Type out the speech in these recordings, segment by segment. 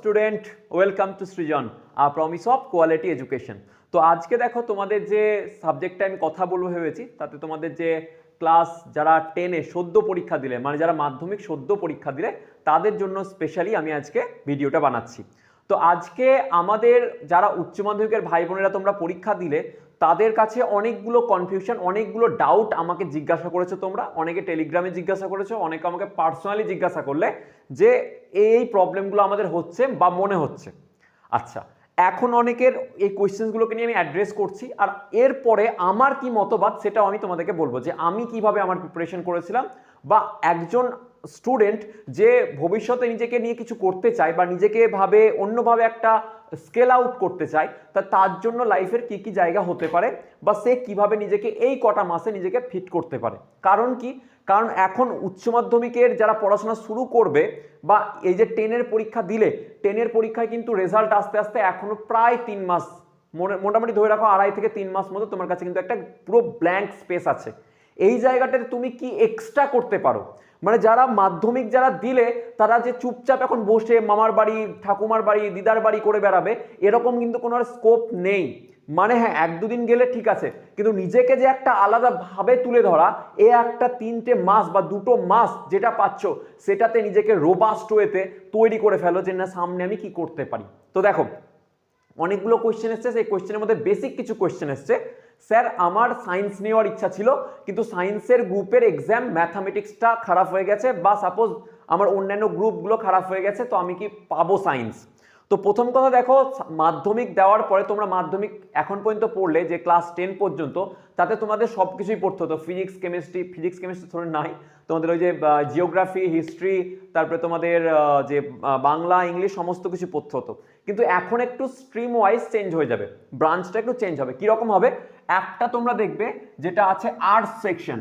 Student, welcome to Srijan, a promise of quality education তো আজকে দেখো তোমাদের যে সাবজেক্টটা আমি কথা বলব ভেবেছি, তাতে তোমাদের যে ক্লাস যারা টেনে সদ্য পরীক্ষা দিলে মানে যারা মাধ্যমিক সদ্য পরীক্ষা দিলে, তাদের জন্য স্পেশালি আমি আজকে ভিডিওটা বানাচ্ছি। তো আজকে আমাদের যারা উচ্চ মাধ্যমিকের ভাই বোনেরা তোমরা পরীক্ষা দিলে তাদের কাছে অনেকগুলো কনফিউশন অনেকগুলো ডাউট আমাকে জিজ্ঞাসা করেছ তোমরা, অনেকে টেলিগ্রামে জিজ্ঞাসা করেছ, অনেকে আমাকে পার্সোনালি জিজ্ঞাসা করলে যে এই প্রবলেমগুলো আমাদের হচ্ছে বা মনে হচ্ছে। আচ্ছা এখন অনেকের এই কোয়েশ্চেন্সগুলোকে নিয়ে আমি অ্যাড্রেস করছি, আর এরপরে আমার কি মতবাদ সেটাও আমি তোমাদেরকে বলব যে আমি কীভাবে আমার প্রিপারেশন করেছিলাম বা একজন স্টুডেন্ট যে ভবিষ্যতে নিজেকে নিয়ে কিছু করতে চায় বা নিজেকে ভাবে অন্যভাবে একটা স্কেল আউট করতে চায়, তা তার জন্য লাইফের কি কি জায়গা হতে পারে বা সে কীভাবে নিজেকে এই কটা মাসে নিজেকে ফিট করতে পারে? কারণ কি? কারণ এখন উচ্চ মাধ্যমিকের যারা পড়াশোনা শুরু করবে বা এই যে টেনের পরীক্ষা দিলে টেনের পরীক্ষায় কিন্তু রেজাল্ট আস্তে আস্তে এখনও প্রায় তিন মাস মোটামুটি ধরে রাখো আড়াই থেকে তিন মাস মতো তোমার কাছে কিন্তু একটা পুরো ব্ল্যাঙ্ক স্পেস আছে। এই জায়গাটাতে তুমি কি এক্সট্রা করতে পারো? মানে যারা মাধ্যমিক যারা দিলে, তারা যে চুপচাপ এখন বসে মামার বাড়ি, ঠাকুমার বাড়ি, দিদার বাড়ি করে বেড়াবে, এরকম কিন্তু কোনো আর স্কোপ নেই। মানে হ্যাঁ এক দুদিন গেলে ঠিক আছে, কিন্তু নিজেকে যে একটা আলাদা ভাবে তুলে ধরা, এ একটা তিনটে মাস বা দুটো মাস যেটা পাচ্ছ, সেটাতে নিজেকে রোবাস্ট ওয়েতে তৈরি করে ফেলো যে না, সামনে আমি কি করতে পারি? তো দেখো, অনেকগুলো কোয়েশ্চেন এসছে, সেই কোয়েশ্চেনের মধ্যে বেসিক কিছু কোয়েশ্চেন এসছে। স্যার, আমার সায়েন্স নেওয়ার ইচ্ছা ছিল, কিন্তু সায়েন্সের গ্রুপের এক্সাম ম্যাথামেটিক্সটা খারাপ হয়ে গেছে বা সাপোজ আমার অন্যান্য গ্রুপগুলো খারাপ হয়ে গেছে, তো আমি কি পাবো সায়েন্স তো প্রথম কথা দেখো, মাধ্যমিক দেওয়ার পরে তোমরা মাধ্যমিক এখন পর্যন্ত পড়লে, যে ক্লাস টেন পর্যন্ত, তাতে তোমাদের সব কিছুই পড়তে হতো। ফিজিক্স কেমিস্ট্রি ফিজিক্স কেমিস্ট্রি ধরে নাই। তোমাদের ওই যে জিওগ্রাফি হিস্ট্রি তারপরে তোমাদের যে বাংলা ইংলিশ সমস্ত কিছু পড়তে হতো। কিন্তু এখন একটু স্ট্রিম ওয়াইজ চেঞ্জ হয়ে যাবে। ব্রাঞ্চটা একটু চেঞ্জ হবে। কীরকম হবে? একটা তোমরা দেখবে, যেটা আছে আর্টস সেকশন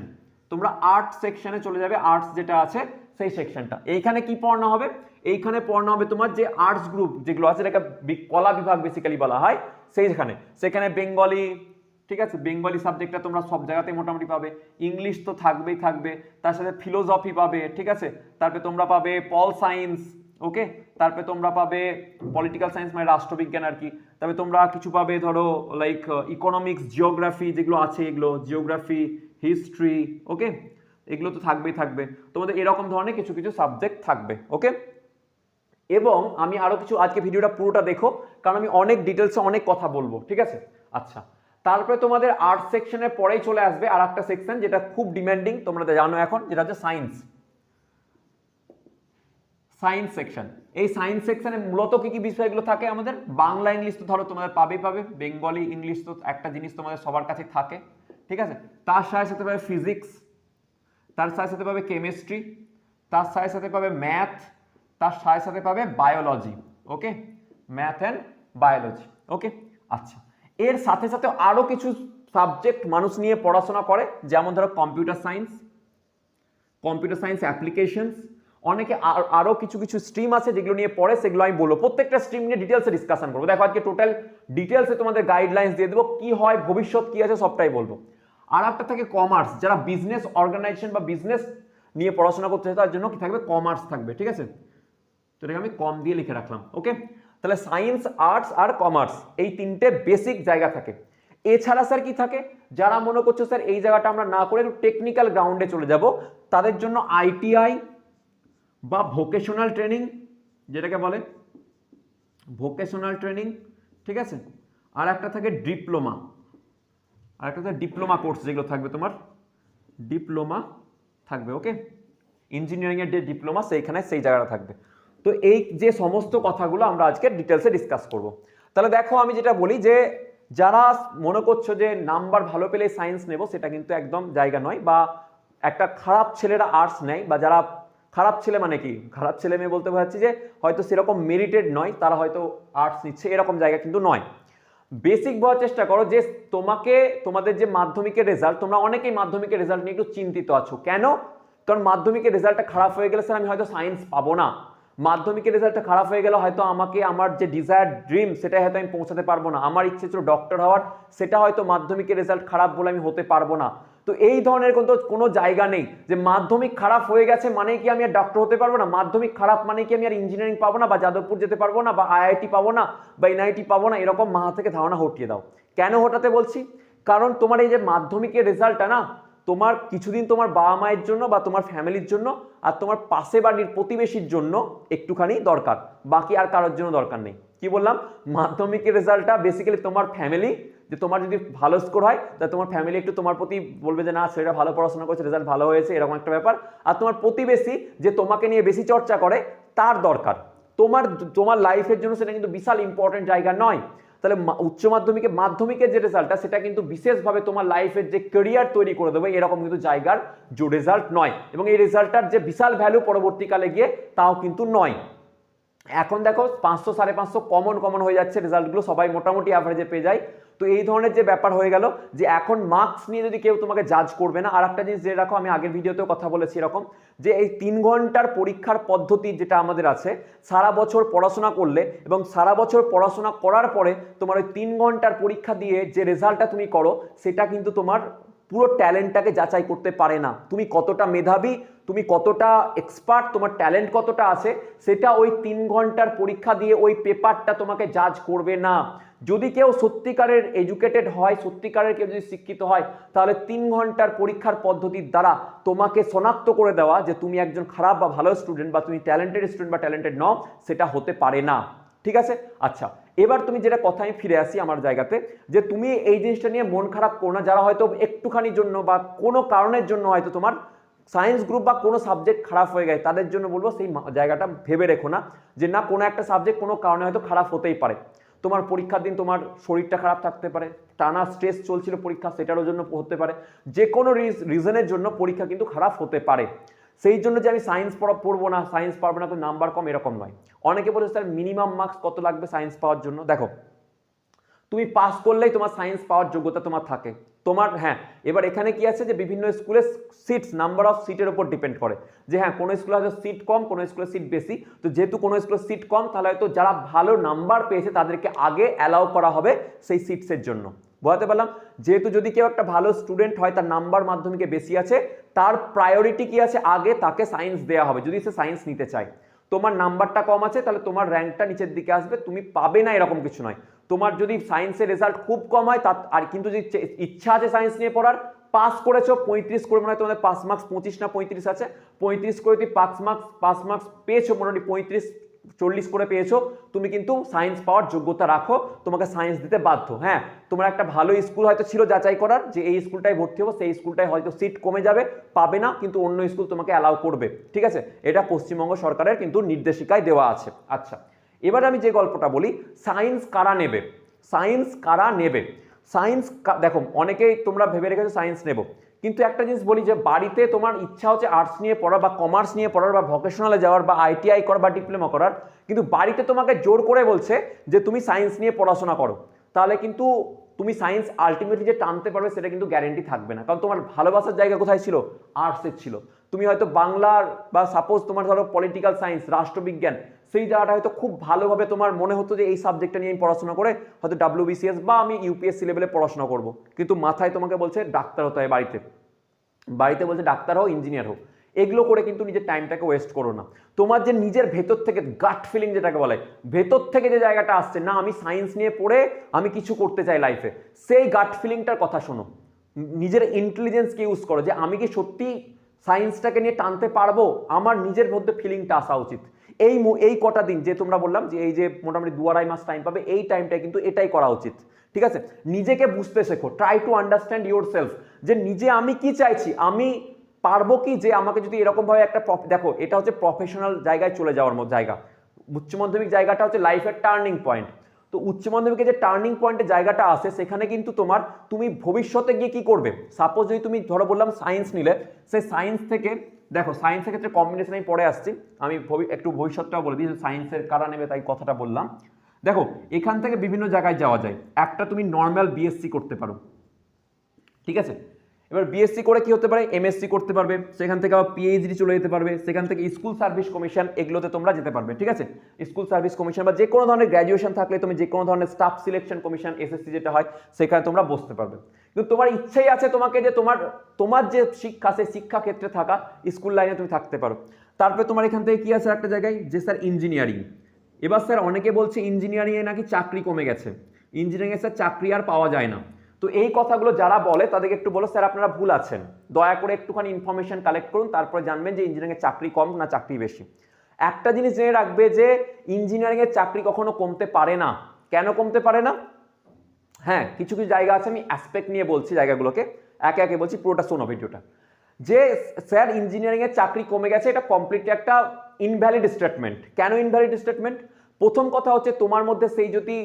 তোমরা আর্ট সেকশনে চলে যাবে আর্টস যেটা আছে, সেই সেকশনটা এইখানে কি পড়ানো হবে? এইখানে পড়ানো হবে তোমার যে আর্টস গ্রুপ যেগুলো আছে বি- কলা বিভাগ বেসিক্যালি বলা হয়, সেইখানে। সেখানে বেঙ্গলি ঠিক আছে? বেঙ্গলি সাবজেক্টটা তোমরা সব জায়গাতেই মোটামুটি পাবে। ইংলিশ তো থাকবেই থাকবে। তার সাথে ফিলোসফি পাবে, ঠিক আছে? তারপরে তোমরা পাবে পল সায়েন্স ওকে তারপরে তোমরা পাবে পলিটিক্যাল সায়েন্স মানে রাষ্ট্রবিজ্ঞান আর কি। তবে তোমরা কিছু পাবে, ধরো লাইক ইকোনমিক্স জিওগ্রাফি যেগুলো আছে এগুলো জিওগ্রাফি হিস্ট্রি ওকে এগুলো তো থাকবেই, থাকবে। তোমাদের এরকম ধরনের কিছু কিছু সাবজেক্ট থাকবে ওকে এবং আমি আরও কিছু, আজকে ভিডিওটা পুরোটা দেখো, কারণ আমি অনেক ডিটেলসে অনেক কথা বলব, ঠিক আছে? আচ্ছা তারপরে তোমাদের আর্ট সেকশনের পরেই চলে আসবে আর একটা সেকশন যেটা খুব ডিমান্ডিং তোমরা জানো এখন, যেটা হচ্ছে সায়েন্স সায়েন্স সেকশন এই সায়েন্স সেকশনে মূলত কি কি বিষয়গুলো থাকে আমাদের? বাংলা ইংলিশ তো ধরো তোমাদের পাবেই পাবে বেঙ্গলি ইংলিশ তো একটা জিনিস তোমাদের সবার কাছে থাকে, ঠিক আছে? তার সাথে সাথে পাবে ফিজিক্স তার সাথে সাথে পাবে কেমিস্ট্রি তার সাথে সাথে পাবে ম্যাথ তার সাথে সাথে পাবে biology okay math and biology okay আচ্ছা এর সাথে সাথে আরও কিছু সাবজেক্ট মানুষ নিয়ে পড়াশোনা করে, যেমন ধরো computer science computer science applications অনেকে আর- আরও কিছু কিছু স্ট্রিম আছে যেগুলো নিয়ে পড়ে সেগুলো আমি বলব। প্রত্যেকটা স্ট্রিম নিয়ে ডিটেলসে ডিসকাশন করব। দেখো, আজকে টোটাল ডিটেলসে তোমাদের গাইডলাইন্স দিয়ে দেবো। কি হয়, ভবিষ্যৎ কি আছে, সবটাই বলব। আর একটা থাকে কমার্স যারা বিজনেস অর্গানাইজেশন বা বিজনেস নিয়ে পড়াশোনা করতে চায়, তার জন্য কি থাকবে? কমার্স থাকবে, ঠিক আছে? তো এটাকে আমি কম দিয়ে লিখে রাখলাম ওকে তাহলে সায়েন্স আর্টস আর কমার্স এই তিনটে বেসিক জায়গা থাকে। এছাড়া স্যার কি থাকে? যারা মনে করছ স্যার এই জায়গাটা আমরা না করে একটু টেকনিক্যাল গ্রাউন্ডে চলে যাব, তাদের জন্য আইটিআই বা ভোকেশনাল ট্রেনিং যেটাকে বলে ভোকেশনাল ট্রেনিং ঠিক আছে? আর একটা থাকে ডিপ্লোমা আর একটা থাকে ডিপ্লোমা কোর্স যেগুলো থাকবে তোমার ডিপ্লোমা থাকবে ওকে ইঞ্জিনিয়ারিংয়ের যে ডিপ্লোমা সেইখানে সেই জায়গাটা থাকবে। তো এই যে সমস্ত কথাগুলো আমরা আজকে ডিটেলসে ডিসকাস করব। তাহলে দেখো আমি যেটা বলি যে, যারা মনে করছ যে নাম্বার ভালো পেলে সায়েন্স নেব, সেটা কিন্তু একদম জায়গা নয় বা একটা খারাপ ছেলেরা আর্টস নেয় বা যারা খারাপ ছেলে মানে কি? খারাপ ছেলে মেয়ে বলতে পারছি যে হয়তো সেরকম মেরিটেড নয়, তারা হয়তো আর্টস নিচ্ছে, এরকম জায়গা কিন্তু নয়। বেসিক বোঝার চেষ্টা করো যে তোমাকে, তোমাদের যে মাধ্যমিকের রেজাল্ট তোমরা অনেকেই মাধ্যমিকের রেজাল্ট নিয়ে একটু চিন্তিত আছো। কেন? কারণ মাধ্যমিকের রেজাল্টটা খারাপ হয়ে গেলে স্যার আমি হয়তো সায়েন্স পাবো না। মাধ্যমিকের রেজাল্টটা খারাপ হয়ে গেলে হয়তো আমাকে, আমার যে ডিজায়ার ড্রিম সেটা হয়তো আমি পৌঁছাতে পারব না। আমার ইচ্ছে ছিল ডক্টর হওয়ার, সেটা হয়তো মাধ্যমিকের রেজাল্ট খারাপ বলে আমি হতে পারব না। তো এই ধরনের কোনো কোনো জায়গা নেই যে মাধ্যমিক খারাপ হয়ে গেছে মানে কি আমি আর ডক্টর হতে পারব না? মাধ্যমিক খারাপ মানে কি আমি আর ইঞ্জিনিয়ারিং পাবো না বা যাদবপুর যেতে পারব না বা আইআইটি পাবো না বা এনআইটি পাবো না? এরকম মাথা থেকে ধারণা হটিয়ে দাও। কেন হটাতে বলছি? কারণ তোমার এই যে মাধ্যমিকের রেজাল্টটা না, তোমার কিছুদিন তোমার বাবা মায়ের জন্য বা তোমার ফ্যামিলির জন্য আর তোমার পাশে বাড়ির প্রতিবেশীর জন্য একটুখানি দরকার। বাকি আর কারোর জন্য দরকার নেই। কি বললাম? মাধ্যমিকের রেজাল্টটা বেসিক্যালি তোমার ফ্যামিলি যে তোমার যদি ভালো স্কোর হয় তাহলে তোমার ফ্যামিলি একটু তোমার প্রতি বলবে যে, না সেটা ভালো পড়াশোনা করেছে রেজাল্ট ভালো হয়েছে, এরকম একটা ব্যাপার। আর তোমার প্রতিবেশী যে তোমাকে নিয়ে বেশি চর্চা করে, তার দরকার। তোমার তোমার লাইফের জন্য সেটা কিন্তু বিশাল ইম্পর্টেন্ট জায়গা নয়। তাহলে উচ্চ মাধ্যমিকে, মাধ্যমিকের যে রেজাল্টটা সেটা কিন্তু বিশেষভাবে তোমার লাইফের যে কেরিয়ার তৈরি করে দেবে, এরকম কিন্তু জায়গার যে রেজাল্ট নয়। এবং এই রেজাল্টটার যে বিশাল ভ্যালু পরবর্তীকালে গিয়ে, তাও কিন্তু নয়। এখন দেখো পাঁচশো, সাড়ে পাঁচশো কমন কমন হয়ে যাচ্ছে রেজাল্টগুলো সবাই মোটামুটি অ্যাভারেজে পেয়ে যায়। তো এই ধরনের যে ব্যাপার হয়ে গেল যে এখন মার্কস নিয়ে যদি কেউ তোমাকে জাজ করবে না আর একটা জিনিস যে রাখো, আমি আগের ভিডিওতেও কথা বলেছি এরকম, যে এই তিন ঘণ্টার পরীক্ষার পদ্ধতি যেটা আমাদের আছে, সারা বছর পড়াশোনা করলে এবং সারা বছর পড়াশোনা করার পরে তোমার ওই তিন ঘণ্টার পরীক্ষা দিয়ে যে রেজাল্টটা তুমি করো, সেটা কিন্তু তোমার পুরো ট্যালেন্টটাকে যাচাই করতে পারে না। তুমি কতটা মেধাবী, তুমি কতটা এক্সপার্ট তোমার ট্যালেন্ট কতটা আছে, সেটা ওই তিন ঘণ্টার পরীক্ষা দিয়ে ওই পেপারটা তোমাকে জাজ করবে না। যদি কেউ সত্যিকারের এডুকেটেড হয়, সত্যিকারের কেউ যদি শিক্ষিত হয়, তাহলে তিন ঘণ্টার পরীক্ষার পদ্ধতির দ্বারা তোমাকে শনাক্ত করে দেওয়া যে তুমি একজন খারাপ বা ভালো স্টুডেন্ট বা তুমি ট্যালেন্টেড স্টুডেন্ট বা ট্যালেন্টেড নও, সেটা হতে পারে না। ঠিক আছে? আচ্ছা এবার তুমি যেটা কথা আমি ফিরে আসি আমার জায়গাতে, যে তুমি এই জিনিসটা নিয়ে মন খারাপ করো না, যারা হয়তো একটুখানির জন্য বা কোনো কারণের জন্য হয়তো তোমার সায়েন্স গ্রুপ বা কোনো সাবজেক্ট খারাপ হয়ে গেছে, তাদের জন্য বলব সেই জায়গাটা ভেবে রেখো না, যে না, কোনো একটা সাবজেক্ট কোনো কারণে হয়তো খারাপ হতেই পারে। তোমার পরীক্ষার দিন তোমার শরীরটা খারাপ থাকতে পারে, টানা স্ট্রেস চলছিল পরীক্ষা, সেটারও জন্য হতে পারে, যে কোনো রিজনের জন্য পরীক্ষা কিন্তু খারাপ হতে পারে। সেই জন্য যে আমি সায়েন্স পড়া পড়ব না সায়েন্স পারব না, তো নাম্বার কম এরকম নয়। অনেকে বলে স্যার মিনিমাম মার্কস কত লাগবে সায়েন্স পাওয়ার জন্য? দেখো, তুমি পাস করলেই তোমার সায়েন্স পাওয়ার যোগ্যতা তোমার থাকে। তোমার হ্যাঁ এবার এখানে কি আছে যে বিভিন্ন স্কুলে সিটস নাম্বার অফ সিটের উপর ডিপেন্ড করে। যে হ্যাঁ কোনো স্কুলে হয়তো সিট কম, কোনো স্কুলে সিট বেশি। তো যেহেতু কোনো স্কুলে সিট কম, তাহলে হয়তো যারা ভালো নাম্বার পেয়েছে তাদেরকে আগে অ্যালাউ করা হবে সেই সিটসের জন্য। বোঝাতে পারলাম। যেহেতু যদি কেউ একটা ভালো স্টুডেন্ট হয়, তার নাম্বার মাধ্যমিকে বেশি আছে, তার প্রায়োরিটি কি আছে? আগে তাকে সায়েন্স দেওয়া হবে, যদি সে সায়েন্স নিতে চায়। তোমার নাম্বারটা কম আছে, তাহলে তোমার র্যাঙ্কটা নিচের দিকে আসবে, তুমি পাবে না এরকম কিছু নয়। তোমার যদি সায়েন্সের রেজাল্ট খুব কম হয়, তার, আর কিন্তু যদি ইচ্ছা আছে সায়েন্স নিয়ে পড়ার পাস করেছ, পঁয়ত্রিশ করে মনে হয় তোমাদের পাস মার্কস পঁচিশ না পঁয়ত্রিশ আছে, পঁয়ত্রিশ করে তুমি পাস মার্কস পাস মার্কস পেয়েছ মোটামুটি পঁয়ত্রিশ চল্লিশ করে পেয়েছ, তুমি কিন্তু সায়েন্স পাওয়ার যোগ্যতা রাখো, তোমাকে সায়েন্স দিতে বাধ্য হ্যাঁ? তোমার একটা ভালো স্কুল হয়তো ছিল যাচাই করার, যে এই স্কুলটায় ভর্তি হব, সেই স্কুলটায় হয়তো সিট কমে যাবে, পাবে না, কিন্তু অন্য স্কুল তোমাকে অ্যালাউ করবে, ঠিক আছে? এটা পশ্চিমবঙ্গ সরকারের কিন্তু নির্দেশিকায় দেওয়া আছে। আচ্ছা এবার আমি যে গল্পটা বলি সায়েন্স কারা নেবে? সায়েন্স কারা নেবে? সায়েন্স দেখো, অনেকেই তোমরা ভেবে রেখেছো সায়েন্স নেব। কিন্তু একটা জিনিস বলি যে বাড়িতে তোমার ইচ্ছা হচ্ছে আর্টস নিয়ে পড়া বা কমার্স নিয়ে পড়ার বা ভকেশনালে যাওয়ার বা আইটিআই করার বা ডিপ্লোমা করার, কিন্তু বাড়িতে তোমাকে জোর করে বলছে যে তুমি সায়েন্স নিয়ে পড়াশোনা করো। তাহলে কিন্তু তুমি সায়েন্স আলটিমেটলি যে টানতে পারবে সেটা কিন্তু গ্যারেন্টি থাকবে না। কারণ তোমার ভালোবাসার জায়গা কোথায় ছিল? আর্টসের ছিল। তুমি হয়তো বাংলার বা সাপোজ তোমার ধরো পলিটিক্যাল সায়েন্স রাষ্ট্রবিজ্ঞান সেই জায়গাটা হয়তো খুব ভালোভাবে তোমার মনে হতো যে এই সাবজেক্টটা নিয়ে আমি পড়াশোনা করে হয়তো ডাব্লিউবিসিএস বা আমি ইউপিএসসি লেভেলে পড়াশোনা করব। কিন্তু মাথায় তোমাকে বলছে ডাক্তার হতে হয় বাড়িতে। বাড়িতে বলছে ডাক্তার হও ইঞ্জিনিয়ার হোক এগুলো করে কিন্তু নিজের টাইমটাকে ওয়েস্ট করো না। তোমার যে নিজের ভেতর থেকে গাট ফিলিং যেটাকে বলে, ভেতর থেকে যে জায়গাটা আসছে, না, আমি সায়েন্স নিয়ে পড়ে আমি কিছু করতে চাই লাইফে সেই গাট ফিলিংটার কথা শোনো। নিজের ইন্টেলিজেন্সকে ইউজ করো যে আমি কি সত্যি সায়েন্সটাকে নিয়ে টানতে পারব? আমার নিজের মধ্যে ফিলিংটা আসা উচিত। এই এই কটা দিন, যে তোমরা বললাম যে এই যে মোটামুটি দু আড়াই মাস টাইম পাবে, এই টাইমটা কিন্তু এটাই করা উচিত। ঠিক আছে? নিজেকে বুঝতে শেখো। Try to understand your self যে নিজে আমি কি চাইছি? আমি পারব কি যে আমাকে যদি এরকমভাবে একটা দেখো, এটা হচ্ছে প্রফেশনাল জায়গায় চলে যাওয়ার মতো জায়গা। উচ্চ মাধ্যমিক জায়গাটা হচ্ছে লাইফের টার্নিং পয়েন্ট তো উচ্চ মাধ্যমিকের যে টার্নিং পয়েন্টের জায়গাটা আসে, সেখানে কিন্তু তোমার তুমি ভবিষ্যতে গিয়ে কি করবে? সাপোজ যদি তুমি ধরো বললাম সায়েন্স নিলে, সেই সায়েন্স থেকে দেখো সায়েন্সের ক্ষেত্রে কম্বিনেশন আমি পরে আসছি। আমি একটু ভবিষ্যৎটাও বলে দিই সায়েন্সের কারা নেবে তাই কথাটা বললাম। দেখো, এখান থেকে বিভিন্ন জায়গায় যাওয়া যায়। একটা তুমি নর্মাল বিএসসি করতে পারো। ঠিক আছে? এবার বিএসসি করে কি হতে পারে? এমএসসি করতে পারবে। সেখান থেকে আবার পিএইচডি চলে যেতে পারবে। সেখান থেকে স্কুল সার্ভিস কমিশন এগুলোতে তোমরা যেতে পারবে, ঠিক আছে? স্কুল সার্ভিস কমিশন বা যে কোনো ধরনের গ্র্যাজুয়েশন থাকলে তুমি যে কোনো ধরনের স্টাফ সিলেকশন কমিশন এসএসসি যেটা হয়, সেখানে তোমরা বসতে পারবে। কিন্তু তোমার ইচ্ছেই আছে তোমাকে যে তোমার তোমার যে শিক্ষা, সেই শিক্ষা ক্ষেত্রে থাকা স্কুল লাইনে তুমি থাকতে পারো। তারপরে তোমার এখান থেকে কি আছে একটা জায়গায়? যে স্যার ইঞ্জিনিয়ারিং এবার স্যার অনেকে বলছে ইঞ্জিনিয়ারিংয়ে নাকি চাকরি কমে গেছে। ইঞ্জিনিয়ারিংয়ে স্যার চাকরি আর পাওয়া যায় না। তো এই কথাগুলো যারা বলে, তাদেরকে একটু বলো, স্যার, আপনারা ভুল আছেন। দয়া করে একটুখানি ইনফরমেশন কালেক্ট করুন, তারপরে জানবেন যে ইঞ্জিনিয়ারিংয়ের চাকরি কম না চাকরি বেশি। একটা জিনিস জেনে রাখবে যে ইঞ্জিনিয়ারিংয়ের চাকরি কখনো কমতে পারে না। কেন কমতে পারে না? হ্যাঁ কিছু কিছু জায়গা আছে, আমি অ্যাসপেক্ট নিয়ে বলছি জায়গাগুলোকে। একে একে বলছি পুরোটা শোনো ভিডিওটা। যে স্যার ইঞ্জিনিয়ারিং এর চাকরি কমে গেছে, এটা কমপ্লিটলি একটা ইনভ্যালিড স্টেটমেন্ট কেন ইনভ্যালিড স্টেটমেন্ট প্রথম কথা হচ্ছে, তোমার মধ্যে সেই যদি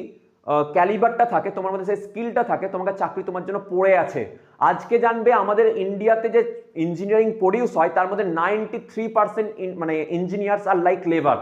ক্যালিবারটা থাকে, তোমার মধ্যে সেই স্কিলটা থাকে, তোমাকে চাকরি তোমার জন্য পড়ে আছে। আজকে জানবে আমাদের ইন্ডিয়াতে যে ইঞ্জিনিয়ারিং প্রডিউস হয়, তার মধ্যে নাইনটি থ্রি পার্সেন্ট মানে ইঞ্জিনিয়ার্স আর like labour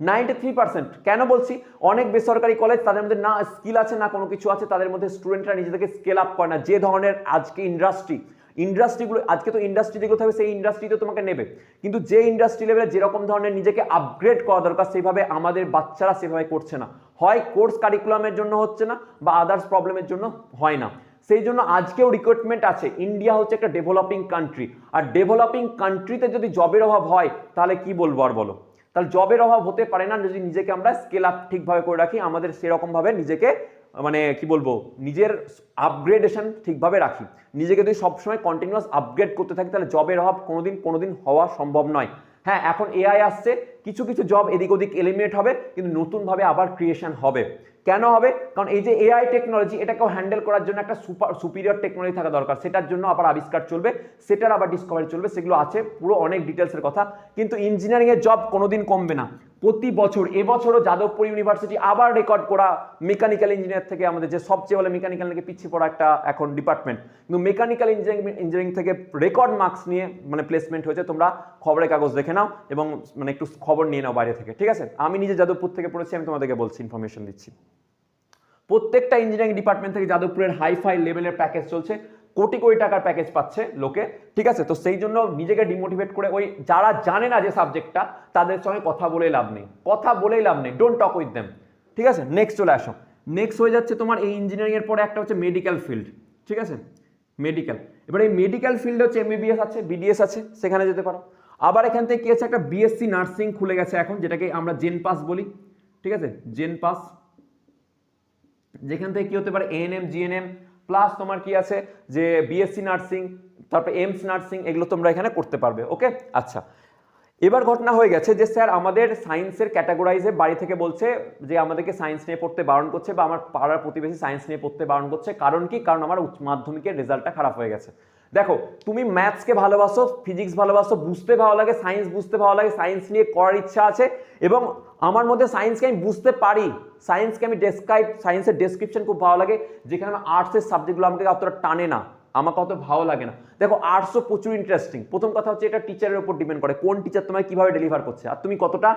ninety three percent কেন বলছি? অনেক বেসরকারি কলেজ তাদের মধ্যে না স্কিল আছে, না কোনো কিছু আছে, তাদের মধ্যে স্টুডেন্টরা নিজেদেরকে স্কেল আপ করে না। যে ধরনের আজকে ইন্ডাস্ট্রি ইন্ডাস্ট্রিগুলো, আজকে তো ইন্ডাস্ট্রি যেগুলো থাকবে, সেই ইন্ডাস্ট্রিতে তোমাকে নেবে। কিন্তু যে ইন্ডাস্ট্রি লেভেলে যেরকম ধরনের নিজেকে আপগ্রেড করা দরকার, সেইভাবে আমাদের বাচ্চারা সেভাবে করছে না। হয় কোর্স কারিকুলামের জন্য হচ্ছে না, বা আদার্স প্রবলেমের জন্য হয় না। সেই জন্য আজকেও রিক্রুটমেন্ট আছে। ইন্ডিয়া হচ্ছে একটা ডেভেলপিং কান্ট্রি আর ডেভেলপিং কান্ট্রিতে যদি জবের অভাব হয়, তাহলে কি বলব আর বলো? তাহলে জবের অভাব হতে পারে না যদি নিজেকে আমরা স্কেল আপ ঠিকভাবে করে রাখি। আমাদের সেরকমভাবে নিজেকে মানে কি বলব, নিজের আপগ্রেডেশন ঠিকভাবে রাখি। নিজেকে যদি সবসময় কন্টিনিউয়াস আপগ্রেড করতে থাকি, তাহলে জবের অভাব কোনোদিন কোনোদিন হওয়া সম্ভব নয়। হ্যাঁ এখন এআই আসছে, কিছু কিছু জব এদিক ওদিক এলিমিনেট হবে, কিন্তু নতুনভাবে আবার ক্রিয়েশন হবে। কেন হবে? কারণ এই যে এআই টেকনোলজি এটাকেও হ্যান্ডেল করার জন্য একটা সুপার সুপিরিয়র টেকনোলজি থাকা দরকার। সেটার জন্য আবার আবিষ্কার চলবে, সেটার আবার ডিসকভারি চলবে, সেগুলো আছে, পুরো অনেক ডিটেলসের কথা। কিন্তু ইঞ্জিনিয়ারিংয়ের জব কোনোদিন কমবে না। প্রতি বছর এবছরও যাদবপুর ইউনিভার্সিটি আবার রেকর্ড করা মেকানিক্যাল ইঞ্জিনিয়ার থেকে আমাদের যে সবচেয়ে বলে মেকানিক্যাল থেকে পিছিয়ে পড়া একটা এখন ডিপার্টমেন্ট কিন্তু মেকানিক্যাল ইঞ্জিনিয়ারিং ইঞ্জিনিয়ারিং থেকে রেকর্ড মার্কস নিয়ে মানে প্লেসমেন্ট হয়েছে, তোমরা খবরের কাগজ দেখে নাও এবং মানে একটু খবর নিয়ে নাও বাইরে থেকে, ঠিক আছে? আমি নিজে যাদবপুর থেকে পড়েছি, আমি তোমাদেরকে বলছি ইনফরমেশন দিচ্ছি। প্রত্যেকটা ইঞ্জিনিয়ারিং ডিপার্টমেন্ট থেকে যাদবপুরের হাইফাই লেভেলের প্যাকেজ চলছে। কোটি কোটি টাকার প্যাকেজ পাচ্ছে লোকে, ঠিক আছে? তো সেই জন্য নিজেকে ডিমোটিভেট করে ওই যারা জানে না যে সাবজেক্টটা তাদের সঙ্গে কথা বলে লাভ নেই। কথা বলেই লাভ নেই। ডোন্ট টক উইথ দেম ঠিক আছে? নেক্সট চলে আসো। নেক্সট হয়ে যাচ্ছে তোমার এই ইঞ্জিনিয়ারিং এর পরে একটা হচ্ছে মেডিকেল ফিল্ড ঠিক আছে? মেডিকেল এবার এই মেডিকেল ফিল্ডে হচ্ছে এমবিবিএস আছে বিডিএস আছে, সেখানে যেতে পারো। আবার এখান থেকে কি আছে? একটা বিএসসি নার্সিং খুলে গেছে এখন, যেটাকে আমরা জেন পাস বলি। ঠিক আছে? জেন পাস যেখান থেকে কি হতে পারে? এএনএম জিএনএম প্লাস তোমার কি আছে? যে বিএসসি নার্সিং তারপর এমস নার্সিং এগুলো তোমরা এখানে করতে পারবে ওকে আচ্ছা। এবার ঘটনা হয়ে গেছে যে স্যার, আমাদের সায়েন্সের ক্যাটাগরাইজে বাড়ি থেকে বলছে যে আমাদেরকে সায়েন্স নিয়ে পড়তে বারণ করছে বা আমার পাড়ার প্রতিবেশী সায়েন্স নিয়ে পড়তে বারণ করছে। কারণ কি? কারণ আমার উচ্চ মাধ্যমিকের রেজাল্টটা খারাপ হয়ে গেছে। দেখো, তুমি ম্যাথসকে ভালোবাসো ফিজিক্স ভালোবাসো, বুঝতে ভালো লাগে সায়েন্স বুঝতে ভালো লাগে সায়েন্স নিয়ে করার ইচ্ছা আছে এবং আমার মধ্যে সায়েন্সকে আমি বুঝতে পারি। সায়েন্সকে আমি ডেসক্রাইব সায়েন্সের ডেসক্রিপশন খুব ভালো লাগে, যেখানে আমার আর্টসের সাবজেক্টগুলো আমাকে অতটা টানে না, আমাকে অত ভালো লাগে না। দেখো আর্টসও প্রচুর ইন্টারেস্টিং প্রথম কথা হচ্ছে এটা টিচারের উপর ডিপেন্ড করে, কোন টিচার তোমায় কীভাবে ডেলিভার করছে, আর তুমি কতটা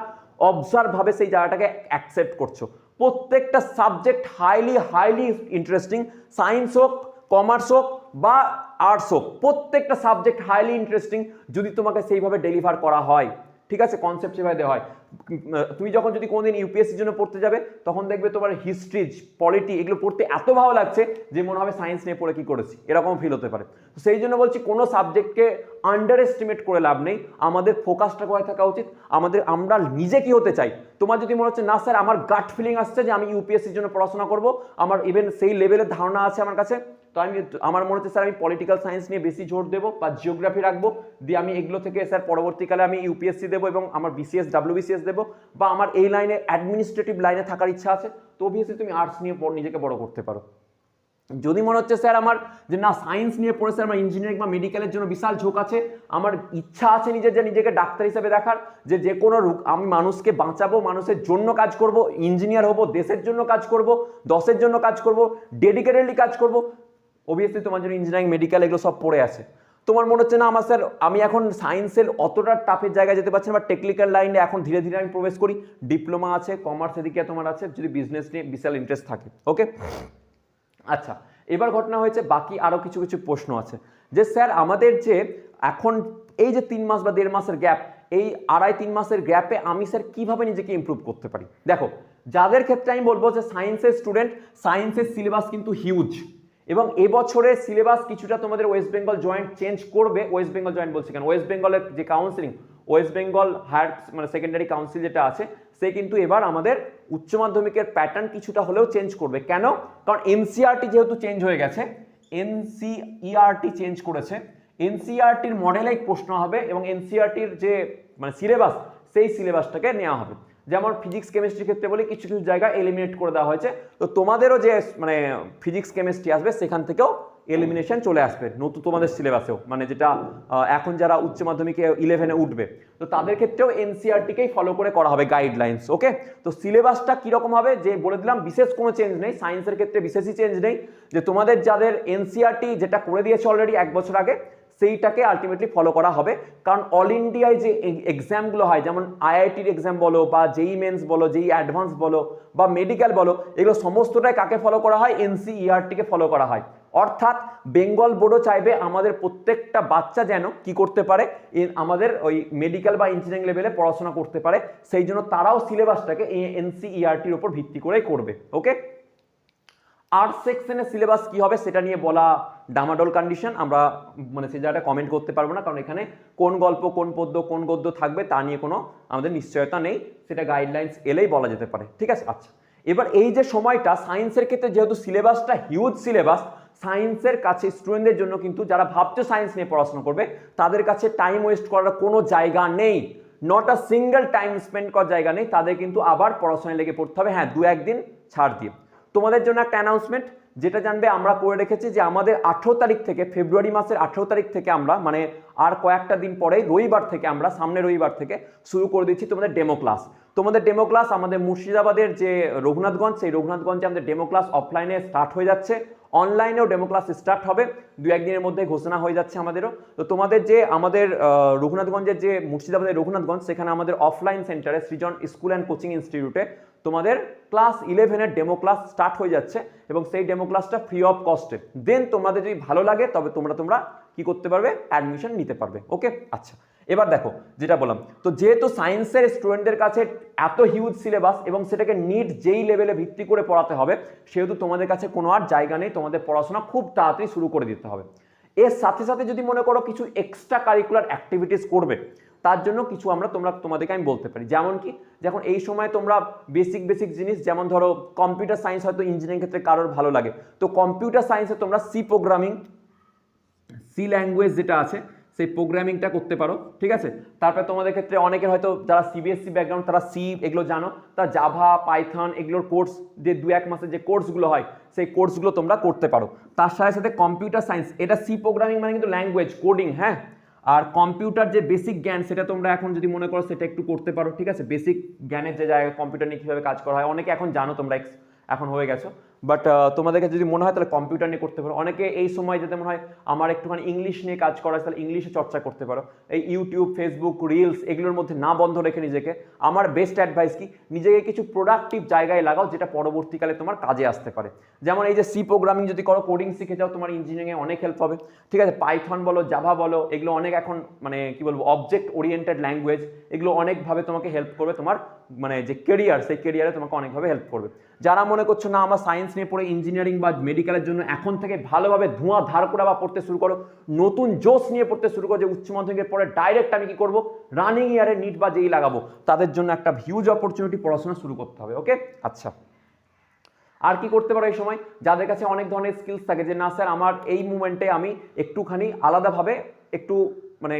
অবজার্ভ ভাবে সেই জায়গাটাকে অ্যাকসেপ্ট করছ। প্রত্যেকটা subject highly highly interesting science হোক কমার্স হোক বা আর্টস হোক প্রত্যেকটা সাবজেক্ট হাইলি ইন্টারেস্টিং যদি তোমাকে সেইভাবে ডেলিভার করা হয়। ঠিক আছে? কনসেপ্ট সেভাবে দেওয়া হয়। তুমি যখন যদি কোনোদিন ইউপিএসসির জন্য পড়তে যাবে, তখন দেখবে তোমার হিস্ট্রি পলিটি এগুলো পড়তে এত ভালো লাগছে যে মনে হবে সায়েন্স নিয়ে পড়ে কী করেছি। এরকম ফিল হতে পারে। তো সেই জন্য বলছি, কোনো সাবজেক্টকে আন্ডার এস্টিমেট করে লাভ নেই। আমাদের ফোকাসটা কোথায় থাকা উচিত। আমাদের, আমরা নিজে কি হতে চাই? তোমার যদি মনে হচ্ছে, না স্যার, আমার গাট ফিলিং আসছে যে আমি ইউপিএসসির জন্য পড়াশোনা করব। আমার ইভেন সেই লেভেলের ধারণা আছে আমার কাছে। তো আমি আমার মনে হচ্ছে, স্যার, আমি পলিটিক্যাল সায়েন্স নিয়ে বেশি জোর দেবো বা জিওগ্রাফি রাখব, দিয়ে আমি এগুলো থেকে, স্যার, পরবর্তীকালে আমি ইউপিএসসি দেবো এবং আমার বিসিএস ডাব্লিউবিসিএস দেবো বা আমার এই লাইনে অ্যাডমিনিস্ট্রেটিভ লাইনে থাকার ইচ্ছা আছে। তো অবভিয়াসলি তুমি আর্টস নিয়ে নিজেকে বড় করতে পারো। যদি মনে হচ্ছে, স্যার, আমার যে না সায়েন্স নিয়ে পড়ে, স্যার, আমার ইঞ্জিনিয়ারিং বা মেডিকেলের জন্য বিশাল ঝোঁক আছে, আমার ইচ্ছা আছে নিজের, যে নিজেকে ডাক্তার হিসেবে দেখার, যে যে কোনো রোগ আমি মানুষকে বাঁচাবো, মানুষের জন্য কাজ করব ইঞ্জিনিয়ার হব, দেশের জন্য কাজ করব, দশের জন্য কাজ করব ডেডিকেটেডলি কাজ করব অবভিয়াসলি তোমার জন্য ইঞ্জিনিয়ারিং মেডিকেল এগুলো সব পড়ে আছে। তোমার মনে হচ্ছে, না, আমার স্যার আমি এখন সায়েন্সের অতটা টাফের জায়গায় যেতে পারছি না বা টেকনিক্যাল লাইনে এখন ধীরে ধীরে আমি প্রবেশ করি। ডিপ্লোমা আছে কমার্স এদিকে তোমার আছে, যদি বিজনেস নিয়ে বিশাল ইন্টারেস্ট থাকে ওকে আচ্ছা এবার ঘটনা হয়েছে, বাকি আরও কিছু কিছু প্রশ্ন আছে। যে, স্যার, আমাদের যে এখন এই যে তিন মাস বা দেড় মাসের গ্যাপ এই আড়াই, তিন মাসের গ্যাপে আমি, স্যার, কীভাবে নিজেকে ইমপ্রুভ করতে পারি? দেখো, যাদের ক্ষেত্রে আমি বলব যে সায়েন্সের স্টুডেন্ট সায়েন্সের সিলেবাস কিন্তু হিউজ এবং এবছরের সিলেবাস কিছুটা তোমাদের ওয়েস্ট বেঙ্গল জয়েন্ট চেঞ্জ করবে। ওয়েস্ট বেঙ্গল জয়েন্ট বলছে কেন? ওয়েস্ট বেঙ্গলের যে কাউন্সিলিং ওয়েস্ট বেঙ্গল হায়ার মানে সেকেন্ডারি কাউন্সিল যেটা আছে, সে কিন্তু এবার আমাদের উচ্চ মাধ্যমিকের প্যাটার্ন কিছুটা হলেও চেঞ্জ করবে। কেন? কারণ এনসিআরটি যেহেতু চেঞ্জ হয়ে গেছে এনসিইআরটি চেঞ্জ করেছে। এনসিআরটির মডেলেই প্রশ্ন হবে এবং এনসিআরটির যে মানে সিলেবাস সেই সিলেবাসটাকে নেওয়া হবে। যেমন ফিজিক্স কেমিস্ট্রির ক্ষেত্রে বলি, কিছু কিছু জায়গা এলিমিনেট করে দেওয়া হয়েছে। তো তোমাদেরও যে মানে ফিজিক্স কেমিস্ট্রি আসবে, সেখান থেকেও এলিমিনেশন চলে আসবে নতুন তোমাদের সিলেবাসেও মানে যেটা এখন যারা উচ্চ মাধ্যমিকে ইলেভেনে উঠবে। তো তাদের ক্ষেত্রেও এনসিআরটিকেই ফলো করে করা হবে গাইডলাইন্স ওকে তো সিলেবাসটা কীরকম হবে? যে বলে দিলাম, বিশেষ কোনো চেঞ্জ নেই সায়েন্সের ক্ষেত্রে বিশেষই চেঞ্জ নেই। যে তোমাদের যাদের এনসিআরটি যেটা করে দিয়েছে অলরেডি এক বছর আগে সেইটাকে আলটিমেটলি ফলো করা হবে। কারণ অল ইন্ডিয়ায় যে এক্সামগুলো হয়, যেমন আইআইটির এক্সাম বলো বা জেই মেন্স বলো জেই অ্যাডভান্স বলো বা মেডিকেল বলো, এগুলো সমস্তটাই কাকে ফলো করা হয়? এনসিইআরটিকে ফলো করা হয়। অর্থাৎ বেঙ্গল বোর্ডও চাইবে আমাদের প্রত্যেকটা বাচ্চা যেন কি করতে পারে? আমাদের ওই মেডিকেল বা ইঞ্জিনিয়ারিং লেভেলে পড়াশোনা করতে পারে। সেই জন্য তারাও সিলেবাসটাকে এই এনসিইআরটির উপর ভিত্তি করেই করবে। ওকে আর্টস সেকশনের সিলেবাস কি হবে সেটা নিয়ে বলা ডামাডোল কন্ডিশন আমরা মানে সেই জায়গাটা কমেন্ট করতে পারব না, কারণ এখানে কোন গল্প, কোন পদ্য, কোন গদ্য থাকবে তা নিয়ে কোনো আমাদের নিশ্চয়তা নেই, সেটা গাইডলাইন্স এলেই বলা যেতে পারে, ঠিক আছে? আচ্ছা এবার এই যে সময়টা সায়েন্সের ক্ষেত্রে যেহেতু সিলেবাসটা হিউজ সিলেবাস সায়েন্সের কাছে স্টুডেন্টদের জন্য কিন্তু যারা ভাবছে সায়েন্স নিয়ে পড়াশোনা করবে, তাদের কাছে টাইম ওয়েস্ট করার কোনো জায়গা নেই not a single time spend করার জায়গা নেই, তাদের কিন্তু আবার পড়াশোনায় লেগে পড়তে হবে হ্যাঁ দু একদিন ছাড় দিয়ে। তোমাদের জন্য একটা অ্যানাউন্সমেন্ট যেটা জানবে আমরা করে রেখেছি যে আমাদের আঠেরো তারিখ থেকে, ফেব্রুয়ারি মাসের আঠেরো তারিখ থেকে আমরা মানে আর কয়েকটা দিন পরেই রবিবার থেকে আমরা, সামনে রবিবার থেকে শুরু করে দিচ্ছি তোমাদের ডেমো ক্লাস তোমাদের ডেমো ক্লাস আমাদের মুর্শিদাবাদের যে রঘুনাথগঞ্জ, সেই রঘুনাথগঞ্জে আমাদের ডেমো ক্লাস অফলাইনে স্টার্ট হয়ে যাচ্ছে। অনলাইনেও ডেমো ক্লাস স্টার্ট হবে। দু একদিনের মধ্যে ঘোষণা হয়ে যাচ্ছে আমাদেরও। তো তোমাদের যে আমাদের রঘুনাথগঞ্জের যে মুর্শিদাবাদের রঘুনাথগঞ্জ, সেখানে আমাদের অফলাইন সেন্টারে সৃজন স্কুল অ্যান্ড কোচিং ইনস্টিটিউটে তোমাদের ক্লাস ইলেভেনের ডেমো ক্লাস স্টার্ট হয়ে যাচ্ছে এবং সেই ডেমো ক্লাসটা ফ্রি অফ কস্টে দেন তোমাদের যদি ভালো লাগে, তবে তোমরা তোমরা কি করতে পারবে? অ্যাডমিশন নিতে পারবে। ওকে আচ্ছা। এবার দেখো, যেটা বললাম। তো যেহেতু সায়েন্সের স্টুডেন্টদের কাছে এত হিউজ সিলেবাস এবং সেটাকে নিট যেই লেভেলে ভিত্তি করে পড়াতে হবে, সেহেতু তোমাদের কাছে কোনো আর জায়গা নেই, তোমাদের পড়াশোনা খুব তাড়াতাড়ি শুরু করে দিতে হবে। এর সাথে সাথে যদি মনে করো কিছু এক্সট্রা কারিকুলার অ্যাক্টিভিটিস করবে তার জন্য কিছু আমরা তোমরা, তোমাদেরকে আমি বলতে পারি। যেমন কি, যখন এই সময় তোমরা বেসিক বেসিক জিনিস, যেমন ধরো কম্পিউটার সায়েন্স হয়তো ইঞ্জিনিয়ারিং ক্ষেত্রে কারোর ভালো লাগে। তো কম্পিউটার সায়েন্সে তোমরা সি প্রোগ্রামিং সি ল্যাঙ্গুয়েজ যেটা আছে, সেই প্রোগ্রামিংটা করতে পারো, ঠিক আছে? তারপরে তোমাদের ক্ষেত্রে অনেকের হয়তো যারা সিবিএসসি ব্যাকগ্রাউন্ড তারা সি এগুলো জানো তারা জাভা পাইথন এগুলোর কোর্স যে দু এক মাসের যে কোর্সগুলো হয়, সেই কোর্সগুলো তোমরা করতে পারো। তার সাথে সাথে কম্পিউটার সায়েন্স এটা সি প্রোগ্রামিং মানে কিন্তু ল্যাঙ্গুয়েজ কোডিং হ্যাঁ? আর কম্পিউটার যে বেসিক জ্ঞান, সেটা তোমরা এখন যদি মনে করো সেটা একটু করতে পারো, ঠিক আছে? বেসিক জ্ঞানের যে জায়গায় কম্পিউটার নিয়ে কীভাবে কাজ করা হয়, অনেকে এখন জানো তোমরা এখন হয়ে গেছো। বাট তোমাদেরকে যদি মনে হয় তাহলে কম্পিউটার নিয়ে করতে পারো। অনেকে এই সময় যদি মনে হয় আমার একটুখানি ইংলিশ নিয়ে কাজ করা তাহলে ইংলিশে চর্চা করতে পারো। এই ইউটিউব ফেসবুক রিলস এগুলোর মধ্যে না বন্ধ রেখে নিজেকে। আমার বেস্ট অ্যাডভাইস কি? নিজেকে কিছু প্রোডাক্টিভ জায়গায় লাগাও যেটা পরবর্তীকালে তোমার কাজে আসতে পারে। যেমন এই যে সি প্রোগ্রামিং যদি করো কোডিং শিখে যাও, তোমার ইঞ্জিনিয়ারিংয়ে অনেক হেল্প হবে ঠিক আছে পাইথন বলো জাভা বলো, এগুলো অনেক এখন মানে কি বলব অবজেক্ট ওরিয়েন্টেড ল্যাঙ্গুয়েজ এগুলো অনেকভাবে তোমাকে হেল্প করবে তোমার মানে যে কেরিয়ার সেই কেরিয়ারে তোমাকে অনেকভাবে হেল্প করবে। যারা মনে করছ, না, আমার সায়েন্স নিয়ে পড়ে ইঞ্জিনিয়ারিং বা মেডিকেলের জন্য এখন থেকে ভালোভাবে ধোঁয়া ধার করে বা পড়তে শুরু করো। নতুন জোশ নিয়ে পড়তে শুরু করো যে উচ্চ মাধ্যমিকের পরে ডাইরেক্ট আমি কি করব? রানিং ইয়ারে নিট বা যেই লাগাবো। তাদের জন্য একটা হিউজ অপরচুনিটি পড়াশোনা শুরু করতে হবে ওকে আচ্ছা। আর কি করতে পারো এই সময়? যাদের কাছে অনেক ধরনের স্কিলস থাকে যে, না স্যার আমার এই মুমেন্টে আমি একটুখানি আলাদাভাবে একটু মানে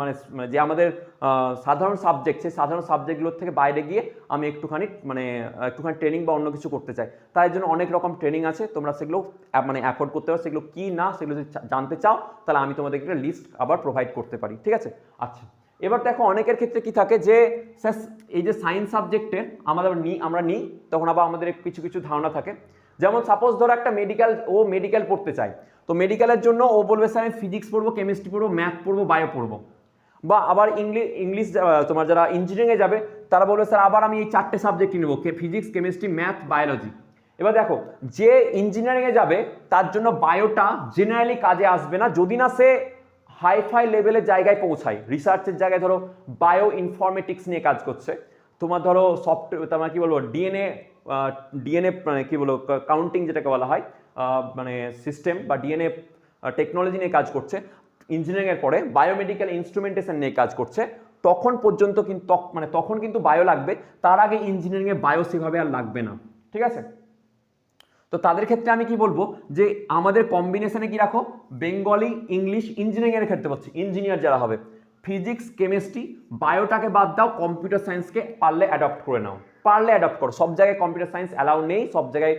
মানে মানে যে আমাদের সাধারণ সাবজেক্ট সেই সাধারণ সাবজেক্টগুলোর থেকে বাইরে গিয়ে আমি একটুখানি মানে একটুখানি ট্রেনিং বা অন্য কিছু করতে চাই। তাই জন্য অনেক রকম ট্রেনিং আছে। তোমরা সেগুলো মানে অ্যাফোর্ড করতে পারো। সেগুলো কি না, সেগুলো যদি জানতে চাও, তাহলে আমি তোমাদেরকে একটা লিস্ট আবার প্রোভাইড করতে পারি। ঠিক আছে? আচ্ছা। এবার দেখো, অনেকের ক্ষেত্রে কি থাকে যে স্যার এই যে সায়েন্স সাবজেক্টে আমাদের নিই আমরা নিই তখন আবার আমাদের কিছু কিছু ধারণা থাকে। যেমন সাপোজ ধরো একটা মেডিকেল ও মেডিকেল পড়তে চায়। তো মেডিকেলের জন্য ও বলবে, স্যার, আমি ফিজিক্স পড়ব কেমিস্ট্রি পড়ব ম্যাথ পড়ব বায়ো পড়ব। বা আবার ইংলিশ ইংলিশ তোমার যারা ইঞ্জিনিয়ারিংয়ে যাবে, তারা বলবে, স্যার, আবার আমি এই চারটে সাবজেক্টই নেব ফিজিক্স কেমিস্ট্রি ম্যাথ বায়োলজি এবার দেখো, যে ইঞ্জিনিয়ারিংয়ে যাবে, তার জন্য বায়োটা জেনারেলি কাজে আসবে না, যদি না সে হাইফাই লেভেলের জায়গায় পৌঁছায়। রিসার্চের জায়গায় ধরো বায়ো ইনফরমেটিক্স নিয়ে কাজ করছে। তোমার ধরো সফটওয়্যার তোমার কি বলব ডিএনএ ডিএনএ মানে কি বলব কাউন্টিং যেটাকে বলা হয় মানে সিস্টেম বা ডিএনএ টেকনোলজি নিয়ে কাজ করছে। ইঞ্জিনিয়ারিংয়ের পরে বায়োমেডিক্যাল ইনস্ট্রুমেন্টেশন নিয়ে কাজ করছে। তখন পর্যন্ত কিন্তু মানে তখন কিন্তু বায়ো লাগবে। তার আগে ইঞ্জিনিয়ারিংয়ে বায়ো সেভাবে আর লাগবে না। ঠিক আছে? তো তাদের ক্ষেত্রে আমি কি বলব? যে আমাদের কম্বিনেশনে কি রাখো? বেঙ্গলি ইংলিশ ইঞ্জিনিয়ারিংয়ের ক্ষেত্রে বলছি। ইঞ্জিনিয়ার যারা হবে। ফিজিক্স কেমিস্ট্রি বায়োটাকে বাদ দাও কম্পিউটার সায়েন্সকে পারলে অ্যাডপ্ট করে নাও। পারলে অ্যাডপ্ট করো। সব জায়গায় কম্পিউটার সায়েন্স অ্যালাউ নেই, সব জায়গায়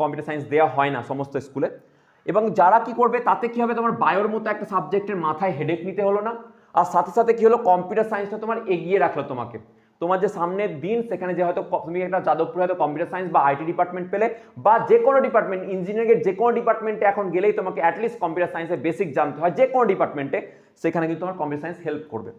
কম্পিউটার সায়েন্স দেওয়া হয় না সমস্ত স্কুলে এবং যারা কি করবে, তাতে কি হবে? তোমার বায়োর মতো একটা সাবজেক্টের মাথায় হেডেক নিতে হলো না। আর সাথে সাথে কি হলো? কম্পিউটার সায়েন্সটা তোমার এগিয়ে রাখল তোমাকে। তোমার যে সামনের দিন, সেখানে যে হয়তো তুমি একটা যাদবপুরে হয়তো কম্পিউটার সায়েন্স বা আইটি ডিপার্টমেন্ট পেলে, বা যে কোনো ডিপার্টমেন্ট ইঞ্জিনিয়ারিংয়ের যে কোনো ডিপার্টমেন্টে এখন গেলেই তোমাকে অ্যাটলিস্ট কম্পিউটার সায়েন্সের বেসিক জানতে হয় যে কোনো ডিপার্টমেন্টে সেখানে কিন্তু তোমার কম্পিউটার সায়েন্স হেল্প করবে।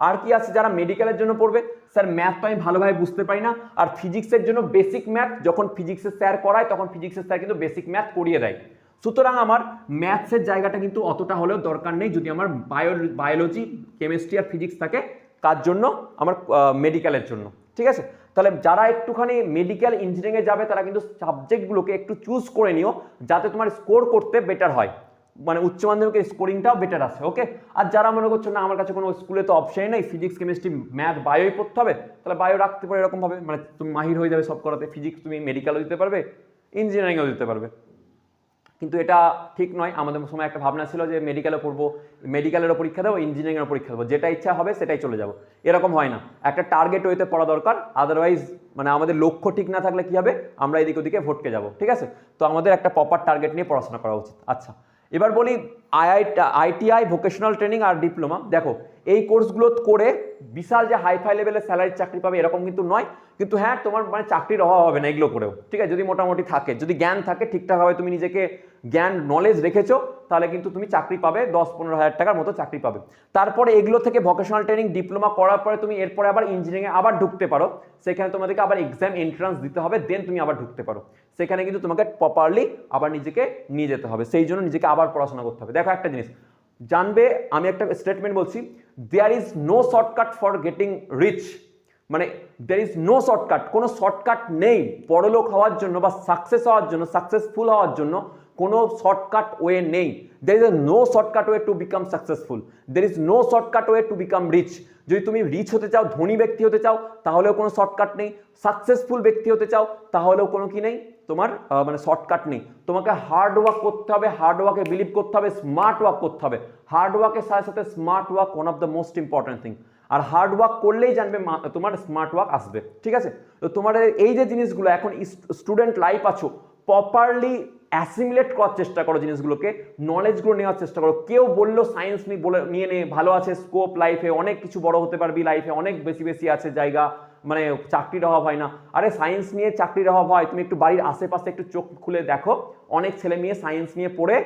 আর কি আছে যারা মেডিকেলের জন্য পড়বে? স্যার ম্যাথ তো আমি ভালোভাবে বুঝতে পারি না। আর ফিজিক্সের জন্য বেসিক ম্যাথ যখন ফিজিক্সের স্যার করায় তখন ফিজিক্সের স্যার কিন্তু বেসিক ম্যাথ করিয়ে দেয়। সুতরাং আমার ম্যাথসের জায়গাটা কিন্তু অতটা হলেও দরকার নেই যদি আমার বায়ো বায়োলজি কেমিস্ট্রি আর ফিজিক্স থাকে কার জন্য আমার মেডিকেলের জন্য। ঠিক আছে? তাহলে যারা একটুখানি মেডিকেল ইঞ্জিনিয়ারিংয়ে যাবে, তারা কিন্তু সাবজেক্টগুলোকে একটু চুজ করে নিও, যাতে তোমার স্কোর করতে বেটার হয়। মানে উচ্চ মাধ্যমিকের স্কোরিংটাও বেটার আসে ওকে আর যারা মনে করছ, না, আমার কাছে কোনো স্কুলে তো অপশনই নেই ফিজিক্স কেমিস্ট্রি ম্যাথ বায়োই পড়তে হবে তাহলে বায়ো রাখতে পারে এরকমভাবে মানে তুমি মাহির হয়ে যাবে সব করাতে ফিজিক্স তুমি মেডিকেলও দিতে পারবে ইঞ্জিনিয়ারিংও দিতে পারবে। কিন্তু এটা ঠিক নয়, আমাদের সময় একটা ভাবনা ছিল যে মেডিকেলে পড়ব মেডিকেলেরও পরীক্ষা দেবো ইঞ্জিনিয়ারিংয়ের পরীক্ষা দেবো, যেটা ইচ্ছা হবে সেটাই চলে যাব। এরকম হয় না, একটা টার্গেট ওয়েতে পড়া দরকার আদারওয়াইজ মানে আমাদের লক্ষ্য ঠিক না থাকলে কী হবে, আমরা এদিক ওদিকে ভটকে যাব, ঠিক আছে? তো আমাদের একটা প্রপার টার্গেট নিয়ে পড়াশোনা করা উচিত আচ্ছা। এবার বলি আইআইটি আইটিআই ভোকেশনাল ট্রেনিং আর ডিপ্লোমা দেখো, এই কোর্সগুলো করে বিশাল যে হাইফাই লেভেলের স্যালারি চাকরি পাবে এরকম কিন্তু নয়। কিন্তু হ্যাঁ তোমার মানে চাকরির অভাব হবে না এগুলো করেও। ঠিক আছে? যদি মোটামুটি থাকে, যদি জ্ঞান থাকে, ঠিকঠাকভাবে তুমি নিজেকে জ্ঞান নলেজ রেখেছো, তাহলে কিন্তু তুমি চাকরি পাবে, দশ পনেরো হাজার টাকার মতো চাকরি পাবে। তারপরে এগুলো থেকে ভোকেশনাল ট্রেনিং ডিপ্লোমা করার পরে তুমি এরপরে আবার ইঞ্জিনিয়ারিংয়ে আবার ঢুকতে পারো। সেখানে তোমাদেরকে আবার এক্সাম এন্ট্রান্স দিতে হবে দেন তুমি আবার ঢুকতে পারো। সেখানে কিন্তু তোমাকে প্রপারলি আবার নিজেকে নিয়ে যেতে হবে। সেই জন্য নিজেকে আবার পড়াশোনা করতে হবে। দেখো একটা জিনিস, জানবে, আমি একটা স্টেটমেন্ট বলছি there is no shortcut for getting rich মানে দের ইজ নো শর্টকাট কোনো শর্টকাট নেই। বড়লোক হওয়ার জন্য বা সাকসেস হওয়ার জন্য সাকসেসফুল হওয়ার জন্য কোনো শর্টকাট ওয়ে নেই। There is a no shortcut way to become successful there is no shortcut way to become rich যদি তুমি রিচ হতে চাও, ধনী ব্যক্তি হতে চাও, তাহলেও কোনো শর্টকাট নেই। সাকসেসফুল ব্যক্তি হতে চাও, তাহলেও কোনো কি নেই? তোমার মানে শর্টকাট নেই। তোমাকে হার্ড ওয়ার্ক করতে হবে হার্ড ওয়ার্কে বিলিভ করতে হবে স্মার্ট ওয়ার্ক করতে হবে। হার্ড ওয়ার্কের সাথে সাথে smart work one of the most important thing R hard work করলেই জানবে তোমার স্মার্ট ওয়ার্ক আসবে। ঠিক আছে? তো তোমার এই যে জিনিসগুলো, এখন স্টুডেন্ট লাইফ আছো প্রপারলি অ্যাসিমিলেট করার চেষ্টা করো জিনিসগুলোকে নলেজগুলো নেওয়ার চেষ্টা করো। কেউ বলল সায়েন্স নিয়ে বলে নিয়ে নে, ভালো আছে স্কোপ লাইফে অনেক কিছু বড় হতে পারবি লাইফে অনেক বেশি বেশি আছে জায়গা মানে চাকরির অভাব হয় না। আরে সায়েন্স নিয়ে চাকরির অভাব হয়, তুমি একটু বাড়ির আশেপাশে একটু চোখ খুলে দেখো। অনেক ছেলে মেয়ে সায়েন্স নিয়ে পড়ে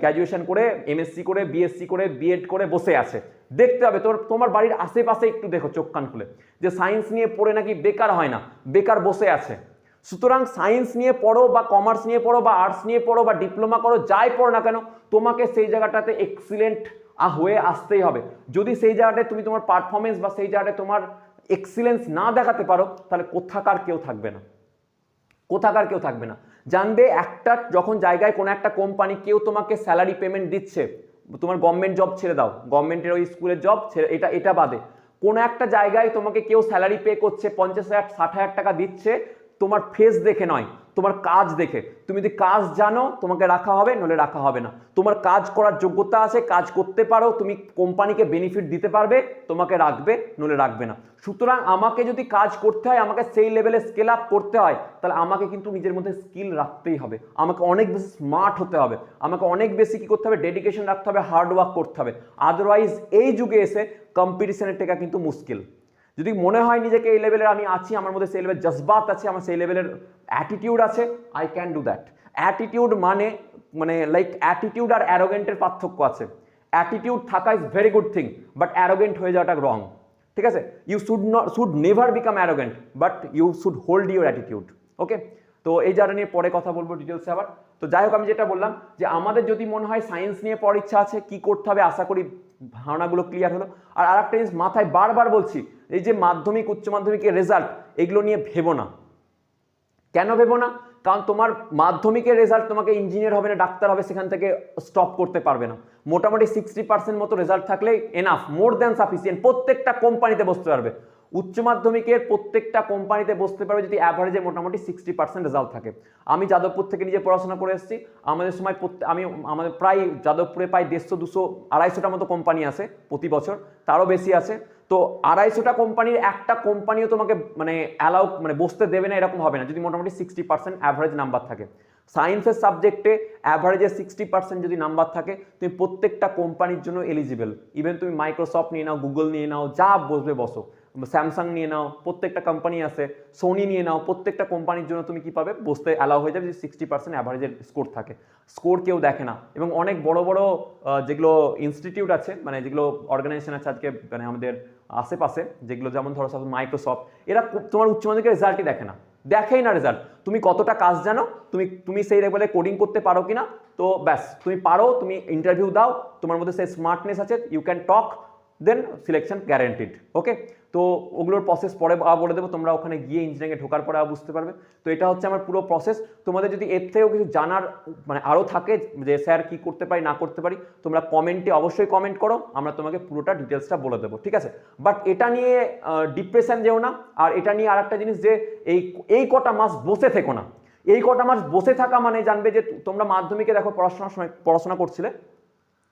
গ্র্যাজুয়েশন করে এমএসসি করে বিএসসি করে বিএড করে বসে আছে। দেখতে হবে, তোর তোমার বাড়ির আশেপাশে একটু দেখো, চোখ কান খুলে। যে সায়েন্স নিয়ে পড়ে নাকি বেকার হয় না, বেকার বসে আছে। সুতরাং সায়েন্স নিয়ে পড়ো বা কমার্স নিয়ে পড়ো বা আর্টস নিয়ে পড়ো বা ডিপ্লোমা করো, যাই পড়ো না কেন, তোমাকে সেই জায়গাটাতে এক্সিলেন্ট হয়ে আসতেই হবে। যদি সেই জায়গাটায় তুমি তোমার পারফরমেন্স বা সেই জায়গাটায় তোমার এক্সিলেন্স না দেখাতে পারো, তাহলে কোথাকার কেউ থাকবে না। কোথাকার কেউ থাকবে না। জানবে একটা, যখন জায়গায় কোনো একটা কোম্পানি কেউ তোমাকে স্যালারি পেমেন্ট দিচ্ছে, তোমার গভর্নমেন্ট জব ছেড়ে দাও গভর্নমেন্টের ওই স্কুলের জব ছেড়ে, এটা এটা বাদে। কোনো একটা জায়গায় তোমাকে কেউ স্যালারি পে করছে, পঞ্চাশ হাজার, ষাট হাজার টাকা দিচ্ছে তোমার ফেস দেখে নয়, তোমার কাজ দেখে। তুমি যদি কাজ জানো, তোমাকে রাখা হবে নলে রাখা হবে না। তোমার কাজ করার যোগ্যতা আছে, কাজ করতে পারো, তুমি কোম্পানিকে বেনিফিট দিতে পারবে, তোমাকে রাখবে নলে রাখবে না। সুতরাং আমাকে যদি কাজ করতে হয়, আমাকে সেই লেভেলে স্কেল আপ করতে হয়, তাহলে আমাকে কিন্তু নিজের মধ্যে স্কিল রাখতেই হবে। আমাকে অনেক বেশি স্মার্ট হতে হবে। আমাকে অনেক বেশি কি করতে হবে? ডেডিকেশন রাখতে হবে হার্ড ওয়ার্ক করতে হবে। আদারওয়াইজ এই যুগে এসে কম্পিটিশনের টেকা কিন্তু মুশকিল। যদি মনে হয় নিজেকে এই লেভেলের আমি আছি, আমার মধ্যে সেই লেভেলের জজবাত আছে, আমার সেই লেভেলের অ্যাটিটিউড আছে I can do that attitude মানে মানে লাইক অ্যাটিটিউড আর অ্যারোগেন্টের পার্থক্য আছে। অ্যাটিটিউড থাকা is very good thing but arrogant হয়ে যাওয়াটা রং ঠিক আছে? You should not should never become arrogant but you should hold your attitude okay তো এই জায়গাটা নিয়ে পরে কথা বলব ডিটেলসে আবার। তো যাই হোক, আমি যেটা বললাম যে আমাদের যদি মনে হয় সায়েন্স নিয়ে পড়ার ইচ্ছা আছে, কি করতে হবে, আশা করি ধারণাগুলো ক্লিয়ার হলো। আর আরেকটা জিনিস মাথায় বারবার বলছি এই যে মাধ্যমিক, উচ্চ মাধ্যমিকের রেজাল্ট এগুলো নিয়ে ভেবো না। কেন ভেবো না? কারণ তোমার মাধ্যমিকের রেজাল্ট তোমাকে ইঞ্জিনিয়ার হবে না, ডাক্তার হবে, সেখান থেকে স্টপ করতে পারবে না। মোটামুটি সিক্সটি পার্সেন্ট মতো রেজাল্ট থাকলে এনাফ মোর দ্যান সাফিসিয়েন্ট প্রত্যেকটা কোম্পানিতে বসতে পারবে। উচ্চ মাধ্যমিকের প্রত্যেকটা কোম্পানিতে বসতে পারবে যদি অ্যাভারেজে মোটামুটি সিক্সটি পার্সেন্ট রেজাল্ট থাকে। আমি যাদবপুর থেকে নিজে পড়াশোনা করে এসেছি। আমাদের সময় আমি আমাদের প্রায় যাদবপুরে প্রায় দেড়শো, দুশো আড়াইশোটার মতো কোম্পানি আছে প্রতি বছর। তারও বেশি আছে। তো আড়াইশোটা কোম্পানির একটা কোম্পানিও তোমাকে মানে অ্যালাউ মানে বসতে দেবে না, এরকম হবে না। যদি মোটামুটি সিক্সটি পার্সেন্ট অ্যাভারেজ নাম্বার থাকে। সায়েন্সের সাবজেক্টে অ্যাভারেজে সিক্সটি পার্সেন্ট যদি নাম্বার থাকে, তুমি প্রত্যেকটা কোম্পানির জন্য এলিজিবল ইভেন তুমি মাইক্রোসফট নিয়ে নাও গুগল নিয়ে নাও, যা বসবে বসো। স্যামসাং নিয়ে নাও, প্রত্যেকটা কোম্পানি আছে। সোনি নিয়ে নাও, প্রত্যেকটা কোম্পানির জন্য তুমি কি পাবে? বসতে অ্যালাউ হয়ে যাবে যদি সিক্সটি পার্সেন্ট অ্যাভারেজের স্কোর থাকে। স্কোর কেউ দেখে না। এবং অনেক বড় বড় যেগুলো ইনস্টিটিউট আছে মানে যেগুলো অর্গানাইজেশন আছে আজকে মানে আমাদের আশেপাশে, যেগুলো যেমন ধরো মাইক্রোসফট এরা তোমার উচ্চ মাধ্যমিকের রেজাল্টই দেখে না। দেখেই না রেজাল্ট তুমি কতটা কাজ জানো? তুমি তুমি সেই লেভেলে কোডিং করতে পারো কিনা? তো ব্যাস, তুমি পারো, তুমি ইন্টারভিউ দাও, তোমার মধ্যে সেই স্মার্টনেস আছে you can talk then selection guaranteed okay তো ওগুলোর প্রসেস পরে আবার বলে দেবো, তোমরা ওখানে গিয়ে ইঞ্জিনিয়ারিংয়ে ঢোকার পরে আবার বুঝতে পারবে। তো এটা হচ্ছে আমার পুরো প্রসেস তোমাদের যদি এর থেকেও কিছু জানার মানে আরও থাকে যে স্যার কি করতে পারি, না করতে পারি, তোমরা কমেন্টে অবশ্যই কমেন্ট করো, আমরা তোমাকে পুরোটা ডিটেলসটা বলে দেবো, ঠিক আছে? বাট এটা নিয়ে ডিপ্রেশন যেও না, আর এটা নিয়ে আর একটা জিনিস যে এই এই কটা মাস বসে থেকো না। এই কটা মাস বসে থাকা মানে জানবে যে তোমরা মাধ্যমিকে দেখো পড়াশোনার সময়, পড়াশোনা করছিলে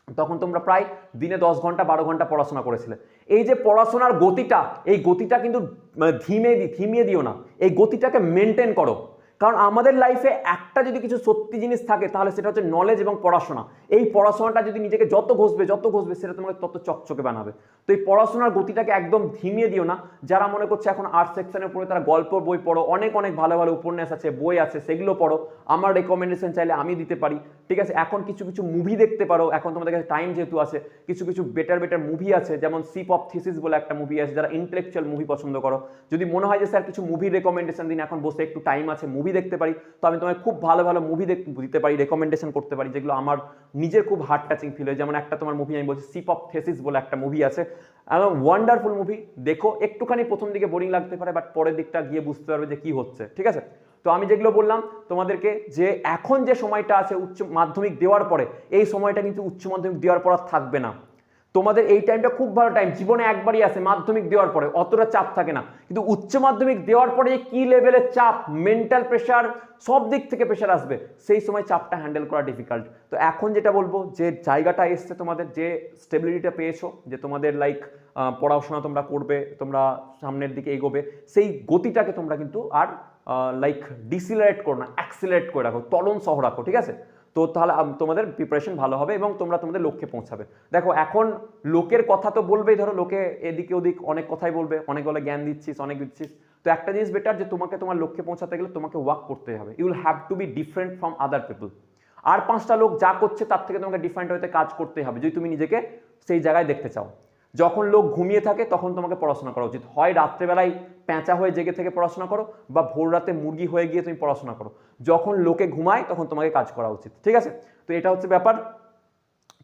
তখন তোমরা প্রায় দিনে দশ ঘণ্টা, বারো ঘণ্টা পড়াশোনা করেছিলে। এই যে পড়াশোনার গতিটা, এই গতিটা কিন্তু মানে ধিমে থামিয়ে দিও না। এই গতিটাকে মেনটেন করো। কারণ আমাদের লাইফে একটা যদি কিছু সত্যি জিনিস থাকে, তাহলে সেটা হচ্ছে নলেজ এবং পড়াশোনা। এই পড়াশোনাটা যদি নিজেকে যত ঘষবে যত ঘষবে, সেটা তোমাকে তত চকচকে বানাবে। তো এই পড়াশোনার গতিটাকে একদম ধিমিয়ে দিও না। যারা মনে করছে এখন আর্ট সেকশনে পড়ে তারা গল্প, বই পড়ো, অনেক অনেক ভালো ভালো উপন্যাস আছে, বই আছে, সেগুলো পড়ো। আমার রেকমেন্ডেশন চাইলে আমি দিতে পারি। ঠিক আছে? এখন কিছু কিছু মুভি দেখতে পারো। এখন তোমাদের কাছে টাইম যেহেতু আছে, কিছু কিছু বেটার বেটার মুভি আছে, যেমন সিপ অফ থিসিস বলে একটা মুভি আছে, যারা ইন্টেলেকচুয়াল মুভি পছন্দ করো। যদি মনে হয় যে, স্যার, কিছু মুভি রেকমেন্ডেশন দিন, এখন বসে একটু টাইম আছে মুভি দেখতে পারি, তো আমি তোমায় খুব ভালো ভালো মুভি দিতে পারি রেকমেন্ডেশন করতে পারি, যেগুলো আমার নিজের খুব হার্ট টাচিং ফিল হয়। যেমন একটা তোমার মুভি আমি বলছি সিপ অফ থেসিস বলে একটা মুভি আছে। এবং ওয়ান্ডারফুল মুভি দেখো, একটুখানি প্রথম দিকে বোরিং লাগতে পারে বাট পরের দিকটা গিয়ে বুঝতে পারবে যে কি হচ্ছে, ঠিক আছে? তো আমি যেগুলো বললাম, তোমাদেরকে যে এখন যে সময়টা আছে উচ্চ মাধ্যমিক দেওয়ার পরে, এই সময়টা কিন্তু উচ্চ মাধ্যমিক দেওয়ার পর থাকবে না। তোমাদের এই টাইমটা খুব ভালো টাইম জীবনে একবারই আসে মাধ্যমিক দেওয়ার পরে, অতটা চাপ থাকে না। কিন্তু উচ্চ মাধ্যমিক দেওয়ার পরে কি লেভেলের চাপ মেন্টাল প্রেশার সব দিক থেকে প্রেশার আসবে, সেই সময় চাপটা হ্যান্ডেল করা ডিফিকাল্ট তো এখন যেটা বলব, যে জায়গাটা এসছে তোমাদের, যে স্টেবিলিটিটা পেয়েছ, যে তোমাদের লাইক পড়াশোনা তোমরা করবে, তোমরা সামনের দিকে এগোবে, সেই গতিটাকে তোমরা কিন্তু আর লাইক ডিসিলারেট করো না অ্যাক্সিলারেট করে রাখো, তরণ সহ রাখো, ঠিক আছে? তো তাহলে তোমাদের প্রিপারেশন ভালো হবে এবং তোমরা তোমাদের লক্ষ্যে পৌঁছাবে। দেখো, এখন লোকের কথা তো বলবেই, ধরো লোকে এদিকে ওদিক অনেক কথাই বলবে, অনেক বলে জ্ঞান দিচ্ছিস, অনেক দিচ্ছিস। তো একটা জিনিস বেটার যে তোমাকে তোমার লক্ষ্যে পৌঁছাতে গেলে তোমাকে ওয়ার্ক করতে হবে। You will have to be different from other people আর পাঁচটা লোক যা করছে তার থেকে তোমাকে ডিফারেন্ট হতে কাজ করতে হবে, যদি তুমি নিজেকে সেই জায়গায় দেখতে চাও। যখন লোক ঘুমিয়ে থাকে তখন তোমাকে পড়াশোনা করা উচিত। হয় রাত্রেবেলায় প্যাঁচা হয়ে জেগে থেকে পড়াশোনা করো বা ভোর রাতে মুরগি হয়ে গিয়ে তুমি পড়াশোনা করো। যখন লোকে ঘুমায় তখন তোমাকে কাজ করা উচিত, ঠিক আছে? তো এটা হচ্ছে ব্যাপার।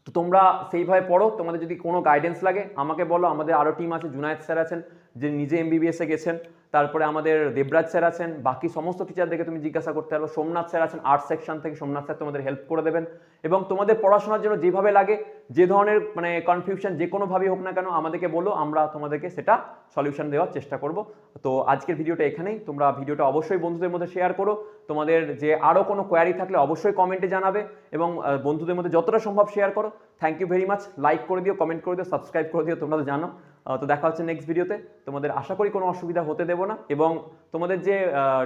তো তোমরা সেইভাবে পড়ো। তোমাদের যদি কোনো গাইডেন্স লাগে, আমাকে বলো। আমাদের আরও টিম আছে, জুনায়েদ স্যার আছেন। যে নিজে এমবিবিএসে গেছেন, তারপরে আমাদের দেবরাজ স্যার আছেন, বাকি সমস্ত টিচারদেরকে তুমি জিজ্ঞাসা করতে পারো। সোমনাথ স্যার আছেন আর্ট সেকশন থেকে সোমনাথ স্যার তোমাদের হেল্প করে দেবেন। এবং তোমাদের পড়াশোনার জন্য যেভাবে লাগে, যে ধরনের মানে কনফিউশন যে কোনোভাবেই হোক না কেন, আমাদেরকে বলো, আমরা তোমাদেরকে সেটা সলিউশন দেওয়ার চেষ্টা করব। তো আজকের ভিডিওটা এখানেই। তোমরা ভিডিওটা অবশ্যই বন্ধুদের মধ্যে শেয়ার করো। তোমাদের যে আরও কোনো কোয়ারি থাকলে অবশ্যই কমেন্টে জানাবে এবং বন্ধুদের মধ্যে যতটা সম্ভব শেয়ার করো। Thank you very much like করে দিও কমেন্ট করে দিও সাবস্ক্রাইব করে দিও, তোমরা তো জানো। তো দেখা হচ্ছে নেক্সট ভিডিওতে তোমাদের আশা করি কোনো অসুবিধা হতে দেবো না এবং তোমাদের যে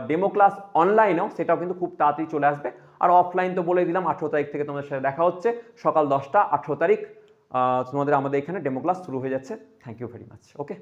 ডেমো ক্লাস অনলাইনেও সেটাও কিন্তু খুব তাড়াতাড়ি চলে আসবে। আর অফলাইন তো বলে দিলাম, আঠেরো তারিখ থেকে তোমাদের সাথে দেখা হচ্ছে। সকাল দশটা, আঠেরো তারিখ তোমাদের আমাদের এখানে ডেমো ক্লাস শুরু হয়ে যাচ্ছে। Thank you very much okay